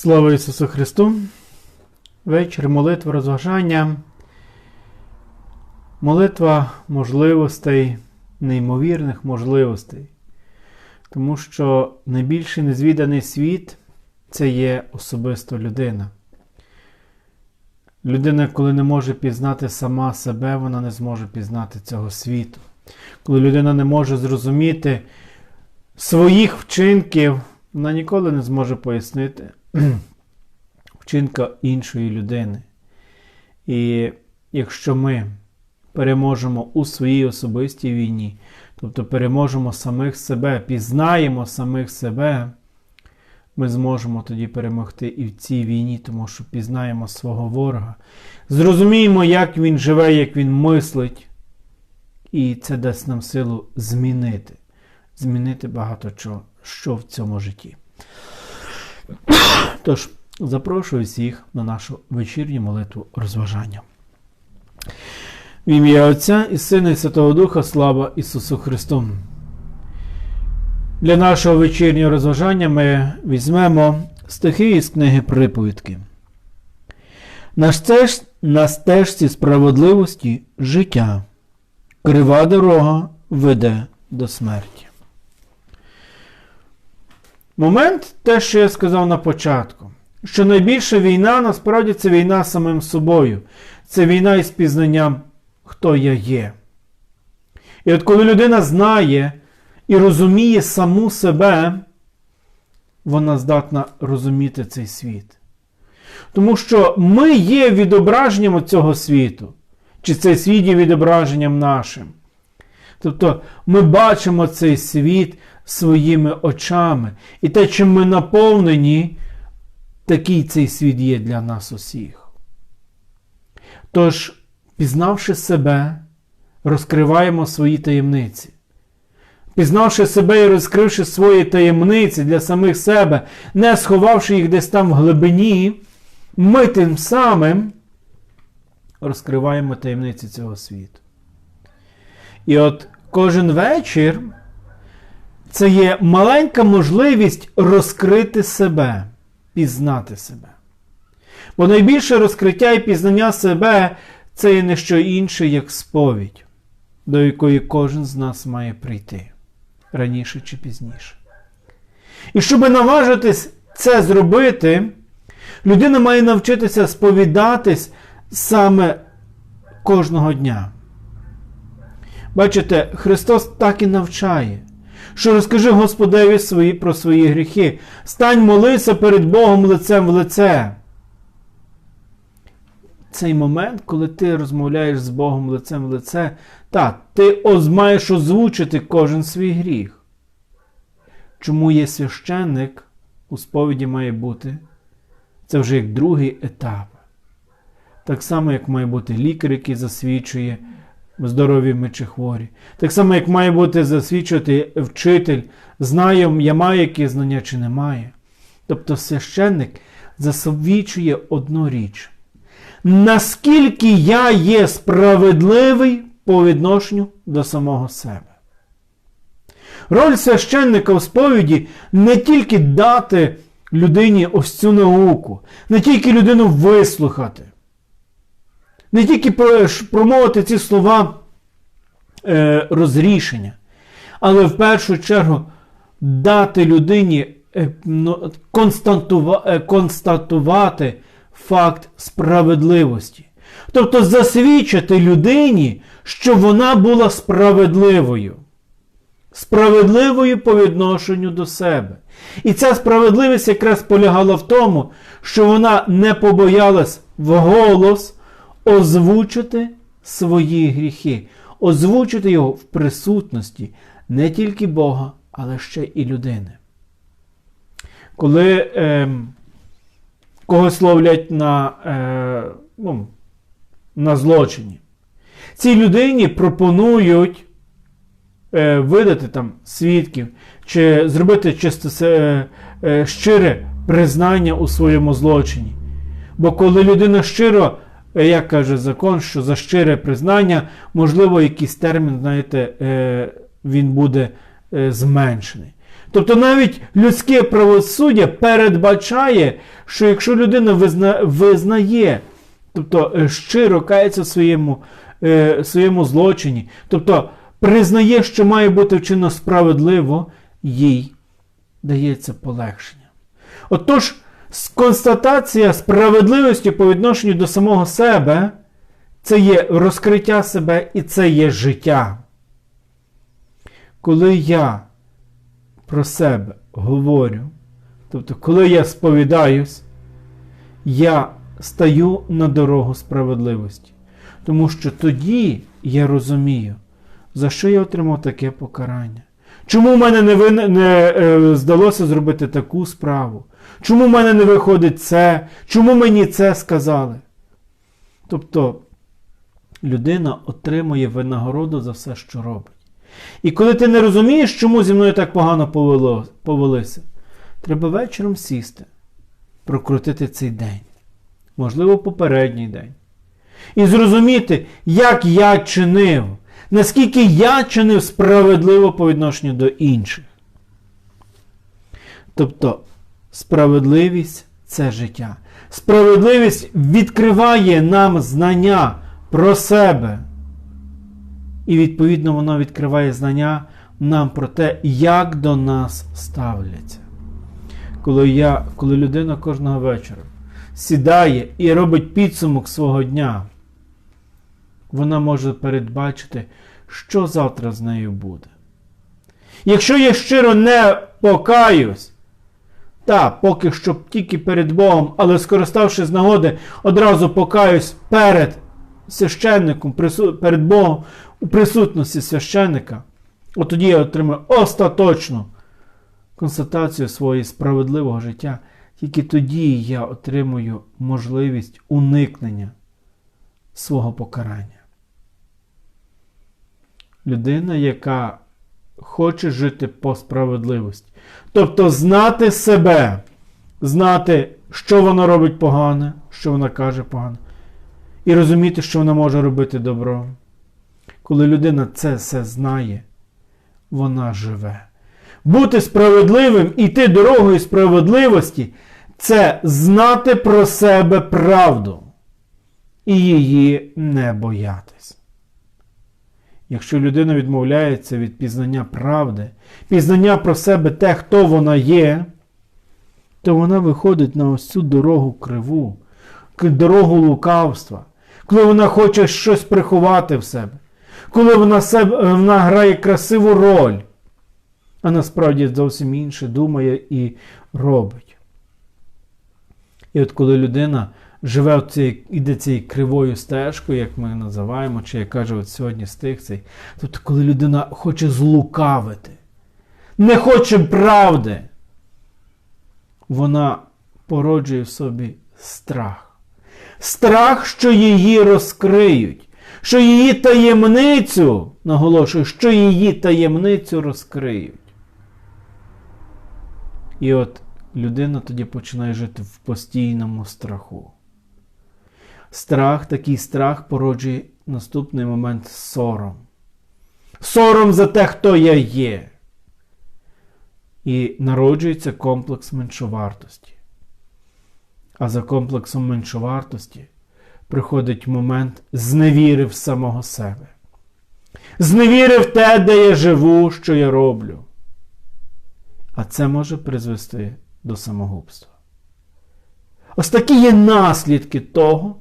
Слава Ісусу Христу! Вечір молитва розважання. Молитва можливостей, неймовірних можливостей. Тому що найбільший незвіданий світ це є особисто людина. Людина, коли не може пізнати сама себе, вона не зможе пізнати цього світу. Коли людина не може зрозуміти своїх вчинків, вона ніколи не зможе пояснити вчинка іншої людини. І якщо ми переможемо у своїй особистій війні, тобто переможемо самих себе, пізнаємо самих себе, ми зможемо тоді перемогти і в цій війні, тому що пізнаємо свого ворога, зрозуміємо, як він живе, як він мислить, і це дасть нам силу змінити, змінити багато чого, що в цьому житті. Тож, запрошую всіх на нашу вечірню молитву розважання. В ім'я Отця і Сина і Святого Духа, слава Ісусу Христу. Для нашого вечірнього розважання ми візьмемо стихи із книги Приповідки. На, стеж, на стежці справедливості життя, крива дорога веде до смерті. Момент те, що я сказав на початку, що найбільша війна насправді це війна з самим собою, це війна із пізнанням, хто я є. І от коли людина знає і розуміє саму себе, вона здатна розуміти цей світ. Тому що ми є відображенням цього світу, чи цей світ є відображенням нашим. Тобто ми бачимо цей світ своїми очами. І те, чим ми наповнені, такий цей світ є для нас усіх. Тож, пізнавши себе, розкриваємо свої таємниці. Пізнавши себе і розкривши свої таємниці для самих себе, не сховавши їх десь там в глибині, ми тим самим розкриваємо таємниці цього світу. І от кожен вечір це є маленька можливість розкрити себе, пізнати себе. Бо найбільше розкриття і пізнання себе це є не що інше, як сповідь, до якої кожен з нас має прийти раніше чи пізніше. І щоб наважитись це зробити, людина має навчитися сповідатись саме кожного дня. Бачите, Христос так і навчає, що розкажи Господеві свої, про свої гріхи. Стань молися перед Богом лицем в лице. Цей момент, коли ти розмовляєш з Богом лицем в лице, так, ти маєш озвучити кожен свій гріх. Чому є священник, у сповіді має бути? Це вже як другий етап. Так само, як має бути лікар, який засвідчує здорові ми чи хворі. Так само, як має бути засвідчувати вчитель, знаю, я маю які знання чи не маю. Тобто священник засвідчує одну річ. Наскільки я є справедливий по відношенню до самого себе. Роль священника в сповіді не тільки дати людині ось цю науку, не тільки людину вислухати, не тільки промовити ці слова е, розрішення, але в першу чергу дати людині е, ну, е, констатувати факт справедливості. Тобто засвідчити людині, що вона була справедливою. Справедливою по відношенню до себе. І ця справедливість якраз полягала в тому, що вона не побоялась вголос озвучити свої гріхи, озвучити його в присутності не тільки Бога, але ще і людини. Коли е, когось ловлять на, е, ну, на злочині, цій людині пропонують е, видати там свідків, чи зробити чисто е, е, щире признання у своєму злочині. Бо коли людина щиро як каже закон, що за щире признання, можливо, якийсь термін, знаєте, е, він буде е, зменшений. Тобто навіть людське правосуддя передбачає, що якщо людина визна, визнає, тобто е, щиро кається в своєму, е, своєму злочині, тобто признає, що має бути вчинено справедливо, їй дається полегшення. Отож, констатація справедливості по відношенню до самого себе це є розкриття себе і це є життя. Коли я про себе говорю, тобто, коли я сповідаюсь, я стаю на дорогу справедливості. Тому що тоді я розумію, за що я отримав таке покарання. Чому в мене не, ви, не е, здалося зробити таку справу? Чому в мене не виходить це? Чому мені це сказали? Тобто людина отримує винагороду за все, що робить. І коли ти не розумієш, чому зі мною так погано повело, повелися, треба вечором сісти, прокрутити цей день, можливо, попередній день. І зрозуміти, як я чинив, наскільки я чинив справедливо по відношенню до інших. Тобто, справедливість це життя. Справедливість відкриває нам знання про себе. І, відповідно, воно відкриває знання нам про те, як до нас ставляться. Коли я, коли людина кожного вечора сідає і робить підсумок свого дня, вона може передбачити, що завтра з нею буде. Якщо я щиро не покаюсь, та поки що тільки перед Богом, але скориставши з нагоди, одразу покаюсь перед священником, перед Богом у присутності священника, от тоді я отримаю остаточну констатацію свого справедливого життя. Тільки тоді я отримую можливість уникнення свого покарання. Людина, яка хоче жити по справедливості, тобто знати себе, знати, що вона робить погане, що вона каже погане, і розуміти, що вона може робити добро. Коли людина це все знає, вона живе. Бути справедливим іти дорогою справедливості це знати про себе правду і її не боятись. Якщо людина відмовляється від пізнання правди, пізнання про себе те, хто вона є, то вона виходить на ось цю дорогу криву, дорогу лукавства, коли вона хоче щось приховати в себе, коли вона, себе, вона грає красиву роль, а насправді зовсім інше думає і робить. І от коли людина живе цій, іде цією кривою стежкою, як ми називаємо, чи як каже от сьогодні стих цей, тобто коли людина хоче злукавити, не хоче правди, вона породжує в собі страх. Страх, що її розкриють, що її таємницю, наголошую, що її таємницю розкриють. І от людина тоді починає жити в постійному страху. Страх, такий страх породжує наступний момент сором. Сором за те, хто я є. І народжується комплекс меншовартості. А за комплексом меншовартості приходить момент зневіри в самого себе. Зневіри в те, де я живу, що я роблю. А це може призвести до самогубства. Ось такі є наслідки того,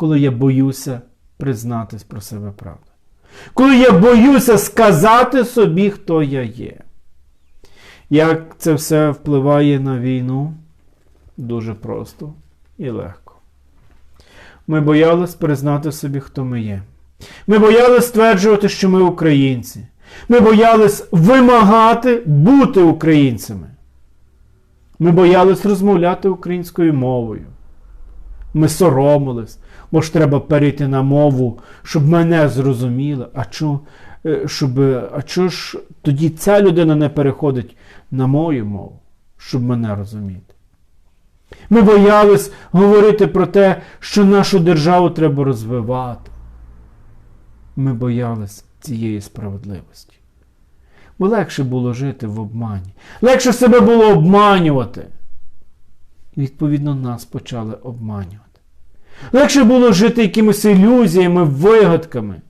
коли я боюся признатись про себе правду. Коли я боюся сказати собі, хто я є. Як це все впливає на війну? Дуже просто і легко. Ми боялись признати собі, хто ми є. Ми боялись стверджувати, що ми українці. Ми боялись вимагати бути українцями. Ми боялись розмовляти українською мовою. Ми соромились, бо ж треба перейти на мову, щоб мене зрозуміли. А чо, е, щоб, а чого ж тоді ця людина не переходить на мою мову, щоб мене розуміти? Ми боялись говорити про те, що нашу державу треба розвивати. Ми боялись цієї справедливості. Бо легше було жити в обмані. Легше себе було обманювати. Відповідно нас почали обманювати. Легше було жити якимись ілюзіями, вигадками.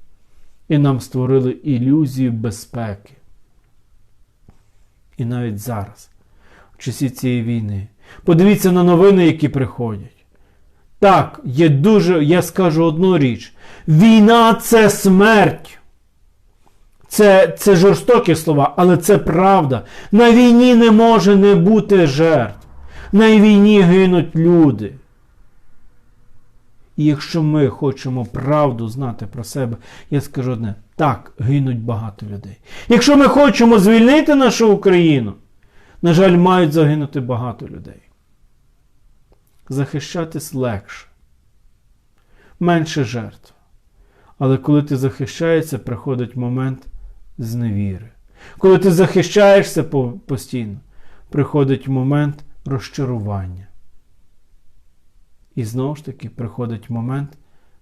І нам створили ілюзію безпеки. І навіть зараз, в часі цієї війни, подивіться на новини, які приходять. Так, є дуже, я скажу одну річ: війна це смерть. Це, це жорстокі слова, але це правда. На війні не може не бути жертв. На війні гинуть люди. І якщо ми хочемо правду знати про себе, я скажу одне: так, гинуть багато людей. Якщо ми хочемо звільнити нашу Україну, на жаль, мають загинути багато людей. Захищатись легше, менше жертв. Але коли ти захищаєшся, приходить момент зневіри. Коли ти захищаєшся постійно, приходить момент розчарування. І знову ж таки приходить момент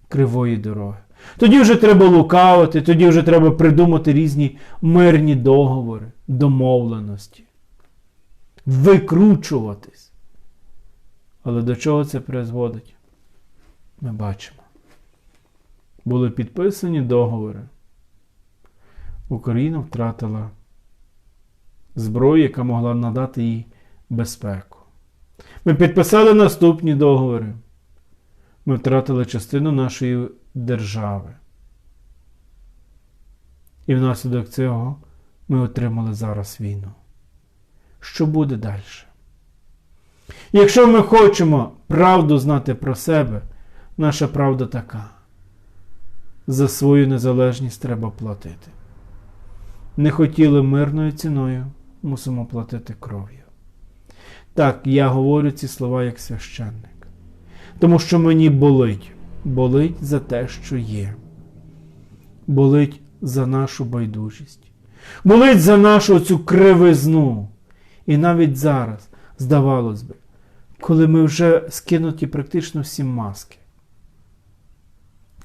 кривої дороги. Тоді вже треба лукавити, тоді вже треба придумати різні мирні договори, домовленості, викручуватись. Але до чого це призводить? Ми бачимо. Були підписані договори. Україна втратила зброю, яка могла надати їй безпеку. Ми підписали наступні договори. Ми втратили частину нашої держави. І внаслідок цього ми отримали зараз війну. Що буде далі? Якщо ми хочемо правду знати про себе, наша правда така. За свою незалежність треба платити. Не хотіли мирною ціною, мусимо платити кров'ю. Так, я говорю ці слова як священник. Тому що мені болить. Болить за те, що є. Болить за нашу байдужість. Болить за нашу цю кривизну. І навіть зараз, здавалось би, коли ми вже скинуті практично всі маски.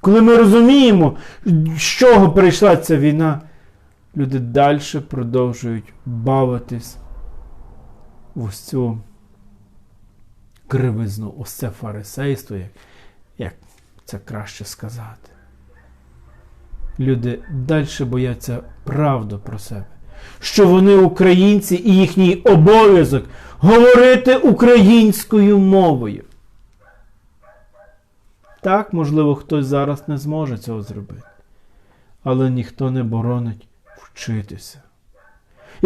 Коли ми розуміємо, з чого прийшла ця війна, люди далі продовжують бавитись ось цю кривизну, ось це фарисейство, як, як це краще сказати. Люди далі бояться правду про себе, що вони українці і їхній обов'язок говорити українською мовою. Так, можливо, хтось зараз не зможе цього зробити, але ніхто не боронить вчитися.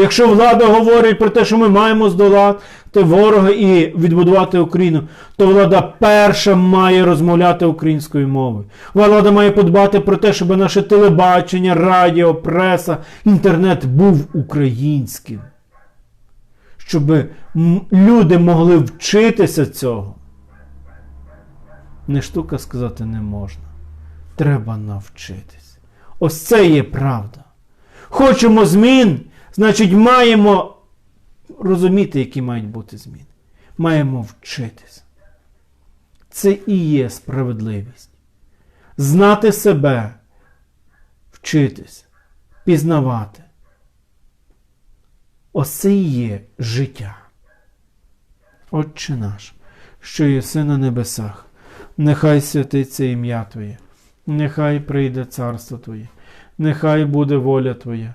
Якщо влада говорить про те, що ми маємо здолати ворога і відбудувати Україну, то влада перша має розмовляти українською мовою. Влада має подбати про те, щоб наше телебачення, радіо, преса, інтернет був українським. Щоб люди могли вчитися цього. Не штука сказати не можна. Треба навчитись. Ось це є правда. Хочемо змін. Значить, маємо розуміти, які мають бути зміни. Маємо вчитися. Це і є справедливість. Знати себе, вчитись, пізнавати. Ось це і є життя. Отче наш, що єси на небесах, нехай святиться ім'я Твоє, нехай прийде царство Твоє, нехай буде воля Твоя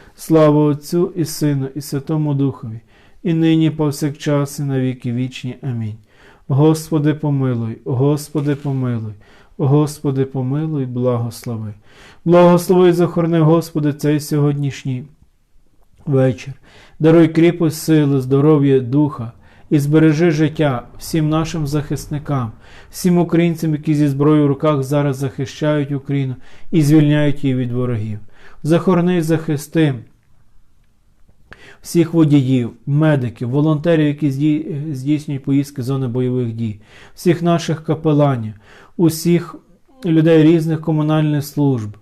Слава Отцю і Сину, і Святому Духові, і нині повсякчас, і на віки вічні. Амінь. Господи, помилуй, Господи, помилуй, Господи, помилуй, благослови. Благослови і захорони, Господи, цей сьогоднішній вечір. Даруй кріпость сили, здоров'я, духа і збережи життя всім нашим захисникам, всім українцям, які зі зброєю в руках зараз захищають Україну і звільняють її від ворогів. Захорони і захисти всіх водіїв, медиків, волонтерів, які здійснюють поїздки зони бойових дій, всіх наших капеланів, усіх людей різних комунальних служб,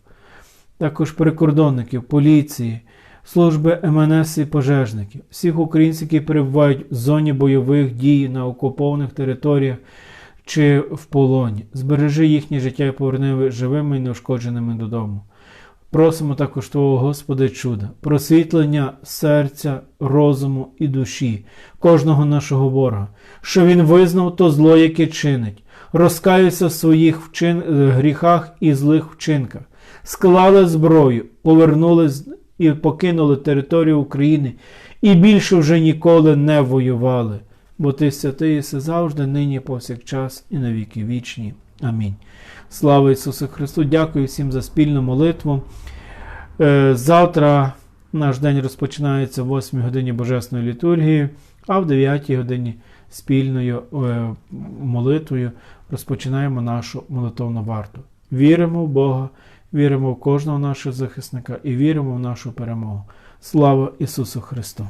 також прикордонників, поліції, служби МНС і пожежників, всіх українців, які перебувають в зоні бойових дій на окупованих територіях чи в полоні. Збережи їхнє життя і поверни живими і неушкодженими додому. Просимо також Твого Господи чуда, просвітлення серця, розуму і душі кожного нашого ворога, що він визнав то зло, яке чинить, розкаявся в своїх вчин... е, гріхах і злих вчинках, склали зброю, повернули і покинули територію України і більше вже ніколи не воювали. Бо ти святий завжди, нині, повсякчас і на віки вічні. Амінь. Слава Ісусу Христу! Дякую всім за спільну молитву. Е, Завтра наш день розпочинається в 8 годині Божесної літургії, а в 9 годині спільною е, молитвою розпочинаємо нашу молитовну варту. Віримо в Бога, віримо в кожного нашого захисника і віримо в нашу перемогу. Слава Ісусу Христу!